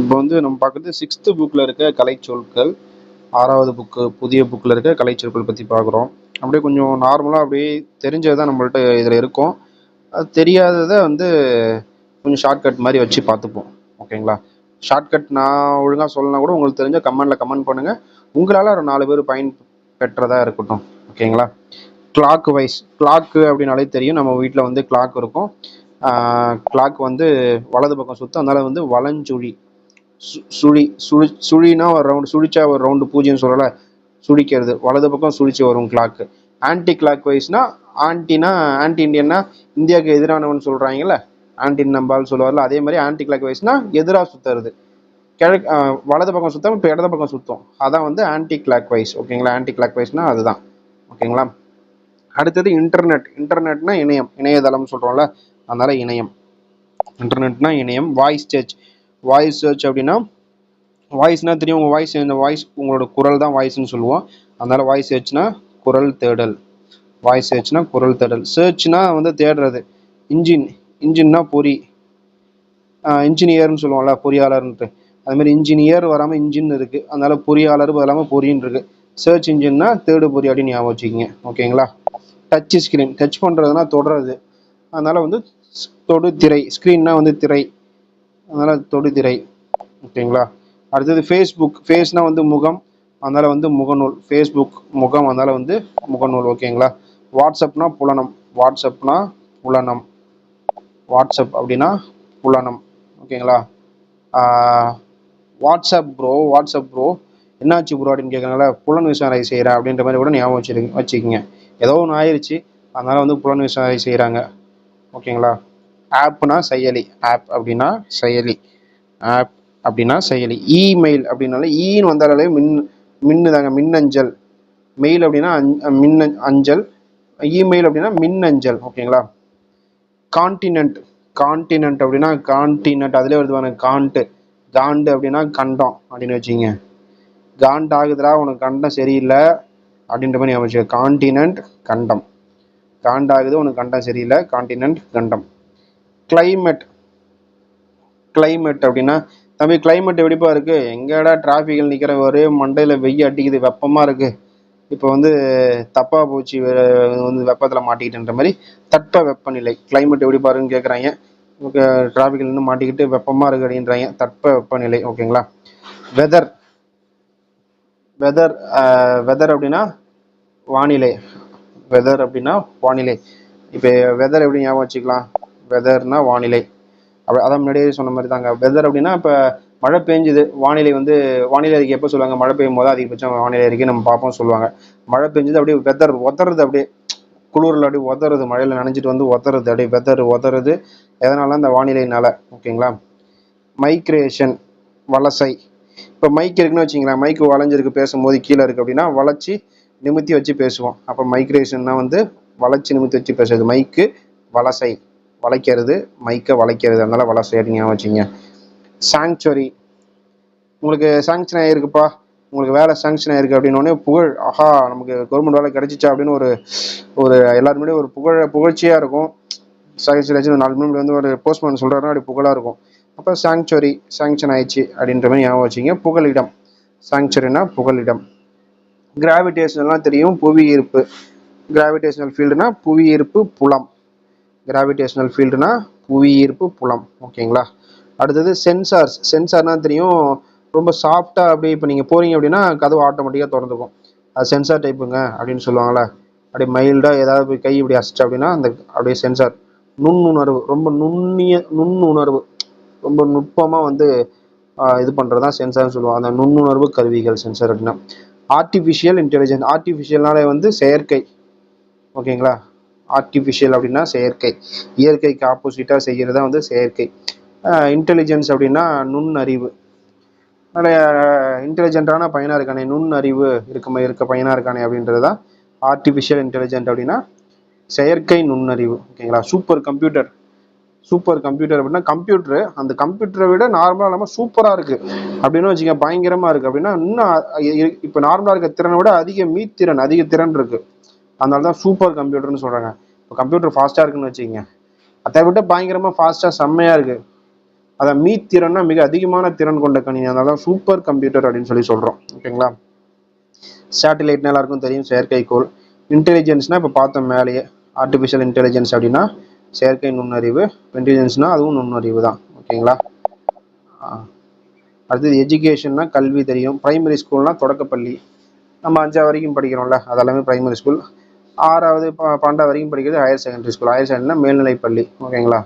இப்போ வந்து நம்ம பார்க்குறது சிக்ஸ்த்து புக்கில் இருக்க கலைச்சொற்கள் ஆறாவது புக்கு புதிய புக்கில் இருக்க கலைச்சொற்கள் பற்றி பார்க்குறோம். அப்படியே கொஞ்சம் நார்மலாக அப்படியே தெரிஞ்சது தான் நம்மள்ட்ட இதில் இருக்கும். அது தெரியாததை வந்து கொஞ்சம் ஷார்ட்கட் மாதிரி வச்சு பார்த்துப்போம். ஓகேங்களா ஷார்ட்கட் நான் ஒழுங்காக சொல்லலாம் கூட உங்களுக்கு தெரிஞ்ச கமெண்டில் கமெண்ட் பண்ணுங்கள் உங்களால் ஒரு நாலு பேர் பயன் பெற்றதாக இருக்கட்டும். ஓகேங்களா கிளாக் வைஸ் கிளாக்கு அப்படின்னாலே தெரியும். நம்ம வீட்டில் வந்து கிளாக் இருக்கும். கிளாக் வந்து வலது பக்கம் சுத்தம் அதனால் வந்து வலஞ்சுழி. சுழி சுழி சுழினா ஒரு ரவுண்டு சுழிச்சா ஒரு ரவுண்டு பூஜ்ஜியம் சொல்லல. சுழிக்கிறது. வலது பக்கம் சுழிச்சு வரும் கிளாக்கு ஆன்டி கிளாக் வைஸ்னா ஆன்டினா ஆன்டி இண்டியன்னா இந்தியாவுக்கு எதிரானவன் சொல்கிறாங்கல்ல ஆன்டி நம்பால் சொல்லுவார்ல அதே மாதிரி ஆன்டி கிளாக் வைஸ்னா எதிராக சுற்றுறது கிழக்கு வலது பக்கம் சுத்தம் இப்போ இடது பக்கம் சுத்தம். அதான் வந்து ஆன்டி கிளாக் வைஸ் ஓகேங்களா? ஆன்டி கிளாக் வைஸ்னா அதுதான். ஓகேங்களா? அடுத்தது இன்டர்நெட் இன்டர்நெட்னா இணையம். இணையதளம் சொல்கிறோம்ல அதனால இணையம். இன்டர்நெட்னா இணையம். வாய்ஸ் சர்ச் வாய்ஸ் சர்ச் அப்படின்னா வாய்ஸ்னால் தெரியும் உங்கள் வாய்ஸ் இந்த வாய்ஸ் உங்களோட குரல் தான் வாய்ஸ்னு சொல்லுவோம். அதனால் வாய்ஸ் சர்ச்னா குரல் தேடல். வாய்ஸ் சர்ச்னா குரல் தேடல். சர்ச்னா வந்து தேடுறது. இன்ஜின் இன்ஜின்னா பொறி. இன்ஜினியர்னு சொல்லுவோம்ல பொறியாளர்ன்ட்டு. அதுமாதிரி இன்ஜினியர் வராமல் இன்ஜின் இருக்குது அதனால் பொறியாளர் இல்லாமல் பொறின்னு இருக்குது சர்ச் இன்ஜின்னா தேடு பொறி அப்படின்னு ஞாபகம் வச்சுக்கிங்க. ஓகேங்களா டச் ஸ்க்ரீன் டச் பண்ணுறதுனா தொடுறது. அதனால் வந்து தொடு திரை ஸ்க்ரீன்னா வந்து திரை. அதனால் தொடுதிரை. ஓகேங்களா? அடுத்தது ஃபேஸ்புக் ஃபேஸ்னால் வந்து முகம் அதனால் வந்து முகநூல். ஃபேஸ்புக் முகம் அதனால் வந்து முகநூல். ஓகேங்களா? வாட்ஸ்அப்னா புலனம். வாட்ஸ்அப்னா புலனம். வாட்ஸ்அப் அப்படின்னா புலனம். ஓகேங்களா? வாட்ஸ்அப் ப்ரோ வாட்ஸ்அப் ப்ரோ என்னாச்சு ப்ரோ அப்படின்னு கேட்குறாங்களா புலன் விசாரணை செய்கிறேன் அப்படின்ற மாதிரி கூட ஞாபகம் வச்சுருங்க வச்சுக்கிங்க. ஏதோ ஒன்று ஆயிடுச்சு அதனால் வந்து புலன் விசாரணை செய்கிறாங்க ஓகேங்களா? ஆப்னா செயலி. ஆப் அப்படின்னா செயலி. ஆப் அப்படின்னா செயலி. இமெயில் அப்படின்னாலே e ஈன்னு வந்தாலே மின் மின்னுதாங்க மின்னஞ்சல். மெயில் அப்படின்னா அஞ் மின் அஞ்சல். இமெயில் அப்படின்னா மின்னஞ்சல் ஓகேங்களா? கான்டினென்ட் கான்டினென்ட் அப்படின்னா கான்டினென்ட் அதிலே வருது காண்டு. காண்டு அப்படின்னா கண்டம் அப்படின்னு வச்சுங்க காண்டாகுதுடா உனக்கு கண்டம் சரியில்லை அப்படின்ற மாதிரி அமைச்சு கான்டினென்ட் கண்டம். காண்டாகுது உனக்கு கண்டம் சரியில்லை கான்டினென்ட் கண்டம். கிளைமேட் கிளைமேட் அப்படின்னா தம்பி கிளைமேட் எப்படிப்பா இருக்கு? எங்கடா டிராஃபிக்கில் நிற்கிற ஒரே மண்டையில் வெய்ய அடிக்குது வெப்பமாக இருக்கு. இப்போ வந்து தப்பா போச்சு வந்து வெப்பத்தில் மாட்டிக்கிட்டுன்ற மாதிரி தட்ப வெப்பநிலை. கிளைமேட் எப்படி பாருன்னு கேட்குறாங்க டிராஃபிக்கில் நின்று மாட்டிக்கிட்டு வெப்பமாக இருக்கு அப்படின்றாங்க. தட்ப வெப்பநிலை ஓகேங்களா? வெதர் வெதர் வெதர் அப்படின்னா வானிலை. வெதர் அப்படின்னா வானிலை. இப்போ வெதர் எப்படி ஞாபகம் வச்சுக்கலாம்? வெதர்னா வானிலை. அப்படி அதான் முன்னாடியே சொன்ன மாதிரி தாங்க வெதர் அப்படின்னா இப்போ மழை பெஞ்சுது வானிலை வந்து வானிலை அறிக்கை எப்போ சொல்லுவாங்க? மழை பெய்யும் போது அதிகபட்சம் வானிலை அறிக்கை நம்ம பார்ப்போம் சொல்லுவாங்க. மழை பெஞ்சது அப்படியே வெதர் உதறது அப்படியே. குளிரில் அப்படியே உதறது மழையில் நனைஞ்சிட்டு வந்து உதறது அப்படியே வெதர் உதறது. எதனால? அந்த வானிலைனால ஓகேங்களா? மைக்ரேஷன் வலசை. இப்போ மைக் இருக்குன்னு வச்சிங்களேன் மைக்கு வளைஞ்சிருக்கு பேசும்போது கீழே இருக்குது அப்படின்னா வளைச்சி நிமித்தி வச்சு பேசுவோம். அப்போ மைக்ரேஷன்னா வந்து வளைச்சி நிமித்தி வச்சு பேசுறது. மைக்கு வலசை. வளைக்கிறது மைக்கை வளைக்கிறது. அதனால் வலை அப்படின்னு வச்சுங்க? சாங்சுவரி உங்களுக்கு சாங்ஷன் ஆகிருக்குப்பா உங்களுக்கு வேலை சாங்ஷன் ஆயிருக்கு அப்படின்னு புகழ் ஆஹா நமக்கு கவர்மெண்ட் வேலை கிடைச்சிச்சா அப்படின்னு ஒரு ஒரு எல்லாருமே ஒரு புகழ புகழ்ச்சியாக இருக்கும். சாங்ஷன் நாலு மணி வந்து ஒரு போஸ்ட்மேன் சொல்கிறாருன்னா அப்படி புகழாக இருக்கும். அப்போ சாங்சுவரி சாங்ஷன் ஆயிடுச்சு அப்படின்ற மாதிரி ஞாபகம் வச்சுங்க புகலிடம். சாங்சுவரினா புகலிடம். கிராவிடேஷன்லாம் தெரியும் புவி ஈர்ப்பு கிராவிடேஷனல் ஃபீல்டுனா புவி ஈர்ப்பு புலம். கிராவிடேஷனல் ஃபீல்டுனா புவி ஈர்ப்பு புலம் ஓகேங்களா? அடுத்தது சென்சார்ஸ் சென்சார்னா தெரியும் ரொம்ப சாஃப்டாக அப்படியே இப்போ நீங்கள் போகிறீங்க அப்படின்னா கதவு ஆட்டோமேட்டிக்காக திறந்துக்கும். அது சென்சார் டைப்புங்க அப்படின்னு சொல்லுவாங்களே அப்படியே மைல்டாக ஏதாவது போய் கை இப்படி அசைச்சு அப்படின்னா அந்த அப்படியே சென்சார் நுண்ணுணர்வு ரொம்ப நுண்ணிய நுண்ணுணர்வு ரொம்ப நுட்பமாக வந்து இது பண்ணுறது தான் சென்சார்னு சொல்லுவாங்க. அந்த நுண்ணுணர்வு கருவிகள் சென்சார் அப்படின்னா. ஆர்டிஃபிஷியல் இன்டெலிஜென்ஸ் ஆர்டிஃபிஷியல்னாலே வந்து செயற்கை ஓகேங்களா? ஆர்டிஃபிஷியல் அப்படின்னா செயற்கை. இயற்கைக்கு ஆப்போசிட்டாக செய்கிறது தான் வந்து செயற்கை. இன்டெலிஜென்ஸ் அப்படின்னா நுண்ணறிவு. நிறைய இன்டெலிஜென்ட்டான பையனாக இருக்கானே நுண்ணறிவு இருக்க இருக்க பையனாக இருக்கானே அப்படின்றது தான் ஆர்டிஃபிஷியல் இன்டெலிஜென்ட் அப்படின்னா செயற்கை நுண்ணறிவு. ஓகேங்களா? சூப்பர் கம்ப்யூட்டர் சூப்பர் கம்ப்யூட்டர் அப்படின்னா கம்ப்யூட்டர் அந்த கம்ப்யூட்டரை விட நார்மலாக இல்லாமல் சூப்பராக இருக்குது அப்படின்னு வச்சுக்க பயங்கரமாக இருக்குது அப்படின்னா இன்னும் இப்போ நார்மலாக இருக்க திறனை விட அதிக மீத்திறன் அதிக திறன் இருக்குது அதனால தான் சூப்பர் கம்ப்யூட்டர்னு சொல்கிறாங்க இப்போ கம்ப்யூட்டர் ஃபாஸ்ட்டாக இருக்குன்னு வச்சுக்கோங்க. அதை விட பயங்கரமாக ஃபாஸ்ட்டாக செம்மையாக இருக்குது அதான் மீத்திறன்னா மிக அதிகமான திறன் கொண்ட கணினி. அதனால தான் சூப்பர் கம்ப்யூட்டர் அப்படின்னு சொல்லி சொல்கிறோம் ஓகேங்களா சேட்டலைட்னா எல்லாருக்கும் தெரியும் செயற்கைக்கோள் இன்டெலிஜென்ஸ்னால் இப்போ பார்த்தோம் மேலேயே. ஆர்டிஃபிஷியல் இன்டெலிஜென்ஸ் அப்படின்னா செயற்கை நுண்ணறிவு இன்டெலிஜென்ஸ்னால் அதுவும் நுண்ணறிவு தான். ஓகேங்களா அடுத்தது எஜுகேஷன்னா கல்வி தெரியும். ப்ரைமரி ஸ்கூல்னால் தொடக்கப்பள்ளி. நம்ம அஞ்சாவது வரைக்கும் படிக்கிறோம்ல. அதெல்லாமே ப்ரைமரி ஸ்கூல் ஆறாவது பன்னெண்டாவது வரைக்கும் படிக்கிறது ஹையர் செகண்டரி ஸ்கூல் ஹையர் செகண்டரினா மேல்நிலைப் பள்ளி. ஓகேங்களா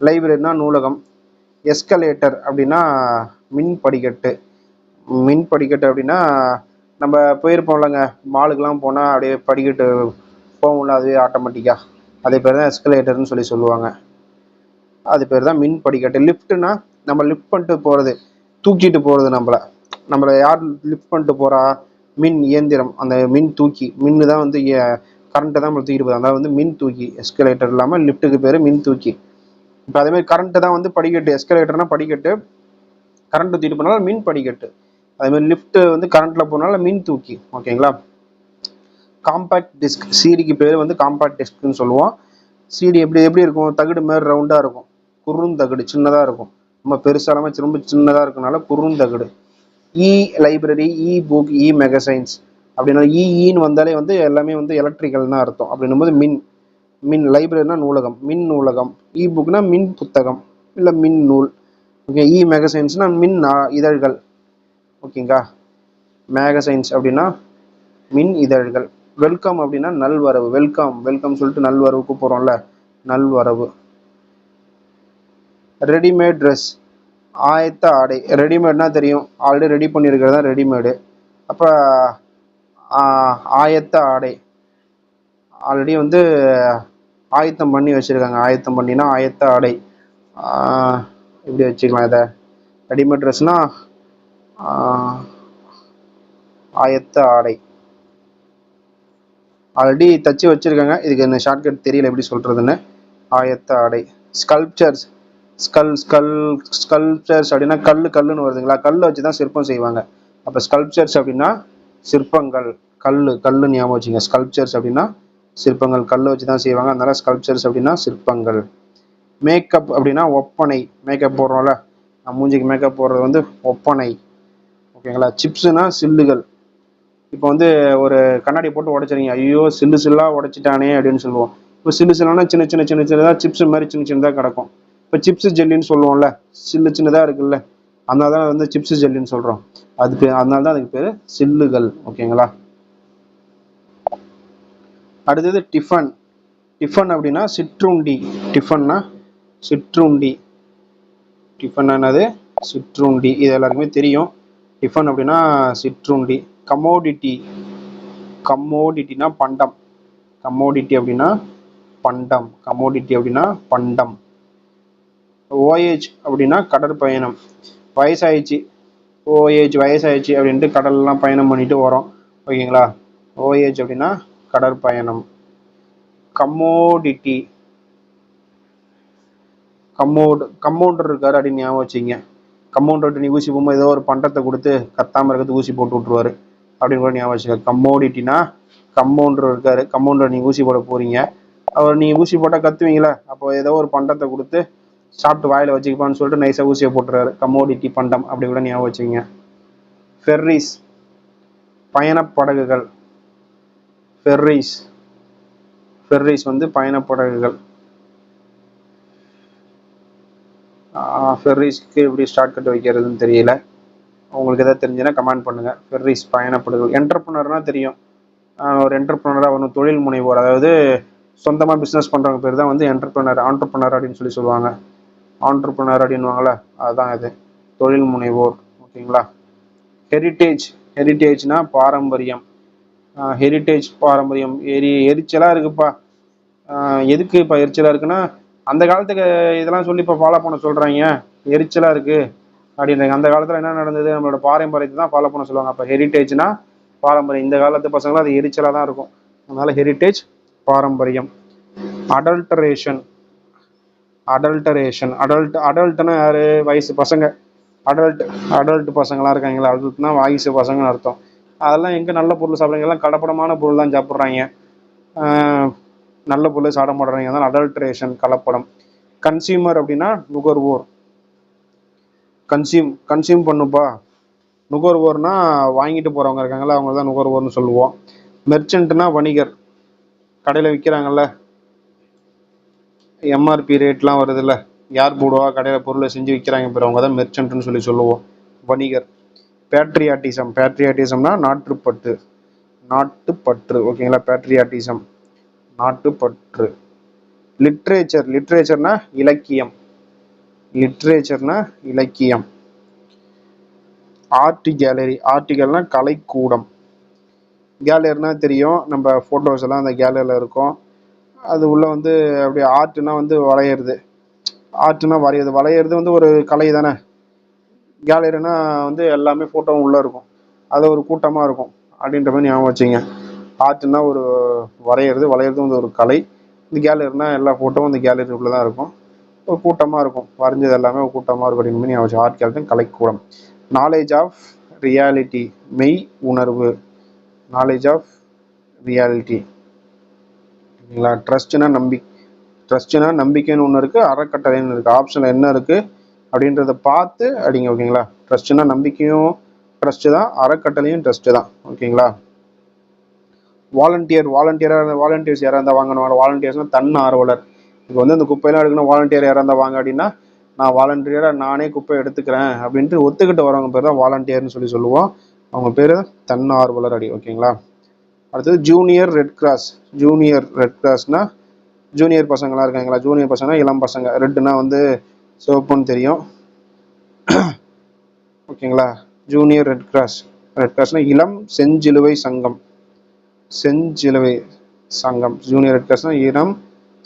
லைப்ரரினா நூலகம். எஸ்கலேட்டர் அப்படின்னா மின் படிக்கட்டு. மின் படிக்கட்டு அப்படின்னா நம்ம போயிருப்போம்லங்க மாலுக்கெலாம் போனால் அப்படியே படிக்கட்டு போகும்ல அதுவே ஆட்டோமேட்டிக்காக அதே பேர் தான் எஸ்கலேட்டர்னு சொல்லி சொல்லுவாங்க. அது பேர் தான் மின் படிக்கட்டு. லிஃப்ட்னா நம்ம லிஃப்ட் பண்ணிட்டு போகிறது தூக்கிட்டு போகிறது நம்மள. நம்மளை யார் லிஃப்ட் பண்ணிட்டு போகிறா மின் இயந்திரம். அந்த மின் தூக்கி. மின்னு தான் வந்து கரண்ட்டை தான் நம்மளை தூக்கிட்டு போகுது அதாவது வந்து மின் தூக்கி எஸ்கலேட்டர் இல்லாமல் லிஃப்ட்டுக்கு பேர் மின் தூக்கி. இப்போ அதே மாதிரி கரண்ட்டு தான் வந்து படிக்கட்டு எஸ்கலேட்டர்னா படிக்கட்டு. கரண்ட் தூக்கிட்டு போனாலும் மின் படிக்கட்டு. அதே மாதிரி வந்து கரண்ட்ல போனால மின் தூக்கி. ஓகேங்களா காம்பேக்ட் டிஸ்க் சீடிக்கு பேர் வந்து காம்பேக்ட் டிஸ்க்னு சொல்லுவோம். சீடி எப்படி எப்படி இருக்கும்? தகடு மாதிரி ரவுண்டாக இருக்கும். குறுந்தகடு சின்னதாக இருக்கும். ரொம்ப பெருசாலாம ரொம்ப சின்னதாக இருக்கனால குறுந்தகடு இ லைப்ரரி இ புக் இ மெகசைன்ஸ் அப்படின்னா e, e இஇன்னு வந்தாலே வந்து எல்லாமே வந்து எலக்ட்ரிக்கல் தான் அர்த்தம். அப்படின்னும் போது மின் மின் லைப்ரரினா நூலகம் மின் நூலகம். இ புக்னா மின் புத்தகம் இல்லை மின் நூல். ஓகே இ மேகசைன்ஸ்னா மின் இதழ்கள். ஓகேங்களா மேகசைன்ஸ் அப்படின்னா மின் இதழ்கள். வெல்கம் அப்படின்னா நல்வரவு. வெல்கம் வெல்கம் சொல்லிட்டு நல்வரவுக்கு போகிறோம்ல நல்வரவு. ரெடிமேட் ட்ரெஸ் ஆயத்த ஆடை. ரெடிமேட்னா தெரியும். ஆல்ரெடி ரெடி பண்ணியிருக்கிறது தான் ரெடிமேடு அப்போ ஆயத்த ஆடை. ஆல்ரெடி வந்து ஆயத்தம் பண்ணி வச்சுருக்காங்க. ஆயத்தம் பண்ணினா ஆயத்த ஆடை. இப்படி வச்சுக்கலாம் இதை? ரெடிமேட் ட்ரெஸ்னால் ஆயத்த ஆடை. ஆல்ரெடி தச்சு வச்சுருக்காங்க. இதுக்கு என்ன ஷார்ட்கட் தெரியல எப்படி சொல்கிறதுன்னு ஆயத்த ஆடை. ஸ்கல்ப்சர்ஸ் ஸ்கல் ஸ்கல் ஸ்கல்ப்சர்ஸ் அப்படின்னா கல் கல்லுன்னு வருதுங்களா? கல்லை வச்சு தான் சிற்பம் செய்வாங்க. அப்போ ஸ்கல்ப்சர்ஸ் அப்படின்னா சிற்பங்கள் கல் கல்லு ஞாபகம் வச்சுங்க. ஸ்கல்ப்சர்ஸ் அப்படின்னா சிற்பங்கள் கல் வச்சு தான் செய்வாங்க. அதனால ஸ்கல்ப்சர்ஸ் அப்படின்னா சிற்பங்கள். மேக்கப் அப்படின்னா ஒப்பனை. மேக்கப் போடுறோம்ல. நம்ம மூஞ்சிக்கு மேக்கப் போடுறது வந்து ஒப்பனை. ஓகேங்களா? சிப்ஸுனா சில்லுகள். இப்போ வந்து ஒரு கண்ணாடி போட்டு உடைச்சிருங்க ஐயோ சில்லு சில்லாக உடைச்சிட்டானே அப்படின்னு சொல்லுவோம். இப்போ சில்லு சில்லானா சின்ன சின்ன சின்ன சின்னதாக சிப்ஸ் மாதிரி சின்ன சின்னதாக கிடக்கும். இப்போ சிப்ஸ் ஜெல்லின்னு சொல்லுவோம்ல. சில்லு சின்னதாக இருக்குல்ல. அதனால தான் வந்து சிப்ஸ் ஜெல்லின்னு சொல்கிறோம் அது அதனால தான் அதுக்கு பேர் சில்லுகள் ஓகேங்களா? அடுத்தது டிஃபன். டிஃபன் அப்படின்னா சிற்றுண்டி. டிஃபன்னா சிற்றுண்டி. டிஃபன் என்னது? சிற்றுண்டி. இது எல்லாருக்குமே தெரியும். டிஃபன் அப்படின்னா சிற்றுண்டி. கமோடிட்டி. கமோடிட்டினா பண்டம். கமோடிட்டி அப்படின்னா பண்டம். கமோடிட்டி அப்படின்னா பண்டம். ஓஏஜ் அப்படின்னா கடற்பயணம். வயசாயிடுச்சு. ஓஏஜ் வயசாயிடுச்சு அப்படின்ட்டு கடல்லாம் பயணம் பண்ணிட்டு வரோம். ஓகேங்களா? ஓஏஜ் அப்படின்னா கடற்பயணம் கமோடிட்டி. கம்மோடு கம்மௌண்டர் இருக்கார் அப்படின்னு ஞாபகம் வச்சுங்க கம்மௌண்டர்கிட்ட நீ ஊசி போகும்போது ஏதோ ஒரு பண்டத்தை கொடுத்து கத்தாமல் இருக்கிறது ஊசி போட்டு விட்ருவாரு அப்படின்னு கூட ஞாபகம் வச்சுக்க கம்மோடிட்டினா கம்மௌண்டர் இருக்கார். கம்மௌண்டர் நீங்கள் ஊசி போட போகிறீங்க அவர் நீங்கள் ஊசி போட்டால் கத்துவீங்களே? அப்போ ஏதோ ஒரு பண்டத்தை கொடுத்து சாப்பிட்டு வாயில் வச்சுக்கப்பான்னு சொல்லிட்டு நைஸாக ஊசியை போட்டுறாரு. கமோடிட்டி பண்டம் அப்படி கூட ஞாபகம் வச்சுங்க ஃபெர்ரிஸ் பயணப்படகுகள். ஃபெர்ரிஸ் ஃபெர்ரிஸ் வந்து பயணப்படகுகள். ஃபெர்ரிஸ்க்கு எப்படி ஸ்டார்ட் கட் வைக்கிறதுன்னு தெரியல. உங்களுக்கு எதாவது தெரிஞ்சுன்னா கமெண்ட் பண்ணுங்கள் ஃபெர்ரிஸ் பயணப்படுதல் என்டர்ப்ரனர்னால் தெரியும். ஒரு என்டர்ப்ரனராக ஒன்று தொழில் முனைவோர். அதாவது சொந்தமாக பிஸ்னஸ் பண்ணுறவங்க பேர் தான் வந்து என்டர்ப்ரனர் ஆண்டர்ப்ரனர் அப்படின்னு சொல்லி சொல்லுவாங்க. ஆண்டர்பனர் அப்படின்வாங்களே அதுதான் இது. தொழில் முனைவோர் ஓகேங்களா? ஹெரிட்டேஜ் ஹெரிட்டேஜ்னா பாரம்பரியம். ஹெரிட்டேஜ் பாரம்பரியம். எரி எரிச்சலாக இருக்குப்பா. எதுக்கு இப்போ எரிச்சலாக இருக்குன்னா அந்த காலத்துக்கு இதெல்லாம் சொல்லி இப்போ ஃபாலோ பண்ண சொல்கிறாங்க எரிச்சலாக இருக்குது அப்படின்றாங்க அந்த காலத்தில் என்ன நடந்தது? நம்மளோட பாரம்பரியத்தை தான் ஃபாலோ பண்ண சொல்லுவாங்க. அப்போ ஹெரிட்டேஜ்னா பாரம்பரியம். இந்த காலத்து பசங்களும் அது எரிச்சலாக தான் இருக்கும். அதனால் ஹெரிட்டேஜ் பாரம்பரியம். அடல்டரேஷன் அடல்டரேஷன் அடல்ட் அடல்ட்னா யார்? வயசு பசங்க. அடல்ட் அடல்ட் பசங்களாம் இருக்காங்களா அடல்ட்னா வயசு பசங்கன்னு அர்த்தம். அதெல்லாம் எங்கே நல்ல பொருள் சாப்பிட்றாங்க? எல்லாம் கலப்படமான பொருள் தான் சாப்பிட்றாங்க. நல்ல பொருள் சாப்பிட மாட்டேறாங்க. அதான் அடல்ட்ரேஷன் கலப்படம். கன்சியூமர் அப்படின்னா நுகர்வோர். கன்சியூம் கன்சியூம் பண்ணுப்பா. நுகர்வோர்னா வாங்கிட்டு போகிறவங்க இருக்காங்களா அவங்க தான் நுகர்வோர்னு சொல்லுவோம். மெர்ச்சன்ட்னா வணிகர். கடையில் விற்கிறாங்கல்ல எம்ஆர்பி ரேட்லாம் வருதுல்ல. யார் போடுவா கடையில் பொருளை செஞ்சு விற்கிறாங்க பேர் அவங்க தான் மெர்ச்சன்ட்னு சொல்லி சொல்லுவோம். வணிகர். பேட்ரியாட்டிசம் பேட்ரியாட்டிசம்னா நாட்டுப்பற்று. நாட்டுப்பற்று. ஓகேங்களா பேட்ரியாட்டிசம் நாட்டுப்பற்று. லிட்ரேச்சர் லிட்ரேச்சர்னா இலக்கியம். லிட்ரேச்சர்னா இலக்கியம். Art gallery ஆர்டிகல்னா கலைக்கூடம். கேலரினா தெரியும். நம்ம ஃபோட்டோஸ் எல்லாம் அந்த கேலரியில் இருக்கும். அது உள்ளே வந்து அப்படியே ஆர்ட்னா வந்து வளையிறது. ஆர்ட்னா வரைகிறது வரைகிறது வந்து ஒரு கலை தானே. கேலரினா வந்து எல்லாமே ஃபோட்டோவும் உள்ளே இருக்கும். அது ஒரு கூட்டமாக இருக்கும். அப்படின்ற மாதிரி ஞாபகம் வச்சுங்க ஆர்ட்னா ஒரு வரைகிறது வரைகிறது வந்து ஒரு கலை. இந்த கேலரினா எல்லா ஃபோட்டோவும் இந்த கேலரி உள்ளே தான் இருக்கும். ஒரு கூட்டமாக இருக்கும். வரைஞ்சது எல்லாமே ஒரு கூட்டமாக இருக்கும் அப்படின்னு மாதிரி ஞாபகம் ஆர்ட் கேலரி கலைக்கூடம். நாலேஜ் ஆஃப் ரியாலிட்டி மெய் உணர்வு. நாலேஜ் ஆஃப் ரியாலிட்டி ஓகேங்களா ட்ரஸ்ட்னா நம்பி ட்ரஸ்ட்னா நம்பிக்கைன்னு ஒன்று இருக்குது அறக்கட்டளைன்னு இருக்குது ஆப்ஷனில் என்ன இருக்குது அப்படின்றத பார்த்து அடிங்க ஓகேங்களா ட்ரஸ்ட்னா நம்பிக்கையும் ட்ரஸ்ட்டு தான் அறக்கட்டளையும் ட்ரஸ்ட்டு தான் ஓகேங்களா வாலண்டியர் வாலண்டியராக வாலண்டியர்ஸ் யாராக இருந்தால் வாங்கணும் வாலண்டியர்ஸ்னால் தன் ஆர்வலர். இப்போ வந்து இந்த குப்பையெல்லாம் எடுக்கணும் வாலண்டியர் யாராக இருந்தால் வாங்க அப்படின்னா நான் வாலண்டியராக நானே குப்பை எடுத்துக்கிறேன் அப்படின்ட்டு ஒத்துக்கிட்டு வரவங்க பேர் தான் வாலண்டியர்னு சொல்லி சொல்லுவோம். அவங்க பேர் தன்னார்வலர் அடி ஓகேங்களா அடுத்தது junior red cross junior red கிராஸ்னால் junior பசங்களாம் இருக்காங்களா? ஜூனியர் பசங்க இளம் பசங்க. ரெட்டுனா வந்து சிவப்புன்னு தெரியும். ஓகேங்களா? ஜூனியர் ரெட் கிராஸ் ரெட் கிராஸ்னால் இளம் செஞ்சிலுவை சங்கம். செஞ்சிலுவை சங்கம். ஜூனியர் ரெட் கிராஸ்னால் இளம்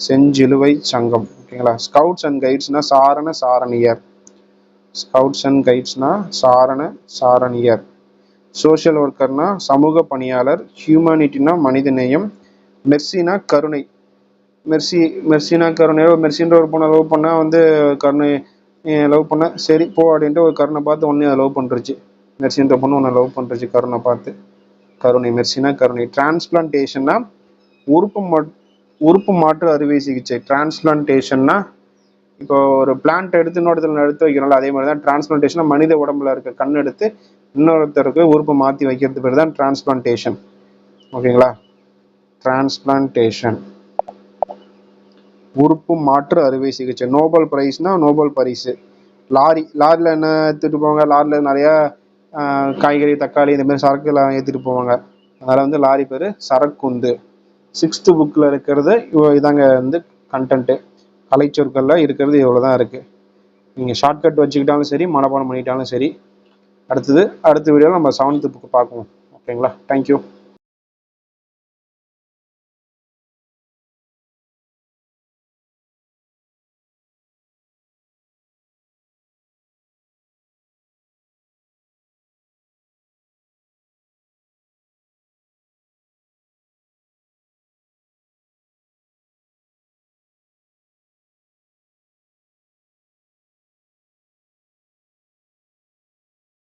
செஞ்சிலுவை சங்கம். ஓகேங்களா? ஸ்கவுட்ஸ் அண்ட் கைட்ஸ்னா சாரண சாரணியர். ஸ்கவுட்ஸ் அண்ட் கைட்ஸ்னா சாரண சாரணியர். சோஷியல் ஒர்க்கர்னா சமூக பணியாளர் ஹியூமனிட்டினா மனிதநேயம் மெர்சினா கருணை. மெர்சி மெர்சினா கருணை மெர்சின்ற ஒரு பொண்ணை லவ் பண்ணால் வந்து கருணை லவ் பண்ண சரி போ அப்படின்ட்டு ஒரு கருணை பார்த்து ஒன்றே லவ் பண்ணுறச்சு மெர்சின்ற பொண்ணு ஒன்று லவ் பண்ணுறச்சு கருணை பார்த்து. கருணை மெர்சினா கருணை. டிரான்ஸ்பிளான்டேஷன்னா உறுப்பு மா உறுப்பு மாற்று அறுவை சிகிச்சை. டிரான்ஸ்பிளான்டேஷன்னா இப்போ ஒரு பிளான்ட் எடுத்து இன்னொருத்தர் எடுத்து வைக்கிறோம்ல அதே மாதிரி தான் டிரான்ஸ்பிளான்டேஷனாக மனித உடம்புல இருக்க கண் எடுத்து இன்னொருத்தருக்கு உறுப்பு மாற்றி வைக்கிறது பேர் தான் டிரான்ஸ்பிளான்டேஷன் ஓகேங்களா? டிரான்ஸ்பிளான்டேஷன் உறுப்பு மாற்று அறுவை சிகிச்சை. நோபல் பிரைஸ்னா நோபல் பரிசு. லாரி லாரியில் என்ன எடுத்துகிட்டு போவாங்க? லாரியில் நிறையா காய்கறி தக்காளி இந்த மாதிரி சரக்குலாம் ஏற்றிட்டு போவாங்க. அதனால் வந்து லாரி பேர் சரக்குந்து. சிக்ஸ்த்து புக்கில் இருக்கிறது இதாங்க வந்து கண்டென்ட்டு கலைச்சொற்களில் இருக்கிறது இவ்வளோ தான் இருக்குது நீங்கள் ஷார்ட்கட் வச்சுக்கிட்டாலும் சரி மனப்பாடம் பண்ணிட்டாலும் சரி அடுத்தது அடுத்த வீடியோவில் நம்ம செவன்த்து புக்கு பார்க்குவோம் ஓகேங்களா தேங்க்யூ